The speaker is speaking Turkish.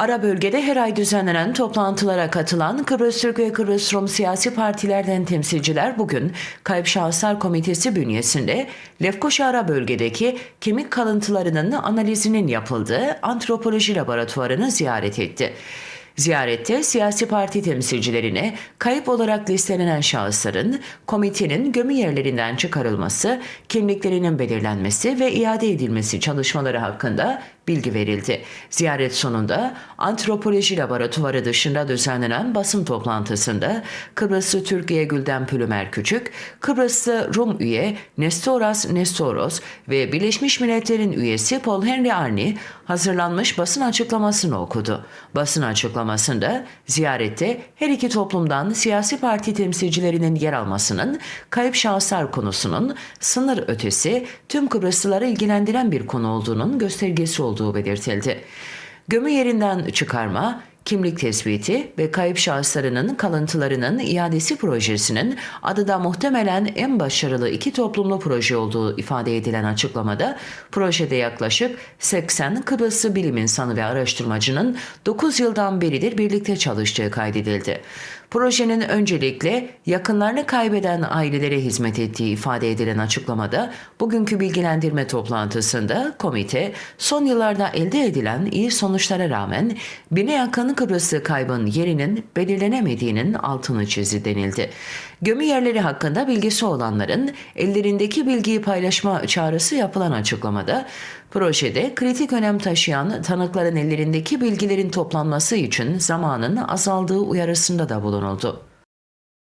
Ara bölgede her ay düzenlenen toplantılara katılan Kıbrıs Türk ve Kıbrıs Rum siyasi partilerden temsilciler bugün Kayıp Şahıslar Komitesi bünyesinde Lefkoşa Ara bölgedeki kemik kalıntılarının analizinin yapıldığı antropoloji laboratuvarını ziyaret etti. Ziyarette siyasi parti temsilcilerine kayıp olarak listelenen şahısların komitenin gömü yerlerinden çıkarılması, kimliklerinin belirlenmesi ve iade edilmesi çalışmaları hakkında bilgi verildi. Ziyaret sonunda antropoloji laboratuvarı dışında düzenlenen basın toplantısında Kıbrıslı Türkiye Gülden Pülümer Küçük, Kıbrıslı Rum üye Nestoras Nestoros ve Birleşmiş Milletler'in üyesi Paul Henry Arni hazırlanmış basın açıklamasını okudu. Basın açıklamasında ziyarette her iki toplumdan siyasi parti temsilcilerinin yer almasının kayıp şahıslar konusunun sınır ötesi tüm Kıbrıslıları ilgilendiren bir konu olduğunun göstergesi olduğu belirtildi. Gömü yerinden çıkarma, kimlik tespiti ve kayıp şahıslarının kalıntılarının iadesi projesinin adı da muhtemelen en başarılı iki toplumlu proje olduğu ifade edilen açıklamada projede yaklaşık 80 Kıbrıslı bilim insanı ve araştırmacının 9 yıldan beridir birlikte çalıştığı kaydedildi. Projenin öncelikle yakınlarını kaybeden ailelere hizmet ettiği ifade edilen açıklamada bugünkü bilgilendirme toplantısında komite son yıllarda elde edilen iyi sonuçlara rağmen bine yakın Kıbrıslı kaybın yerinin belirlenemediğinin altını çizdi denildi. Gömü yerleri hakkında bilgisi olanların ellerindeki bilgiyi paylaşma çağrısı yapılan açıklamada projede kritik önem taşıyan tanıkların ellerindeki bilgilerin toplanması için zamanın azaldığı uyarısında da 然后这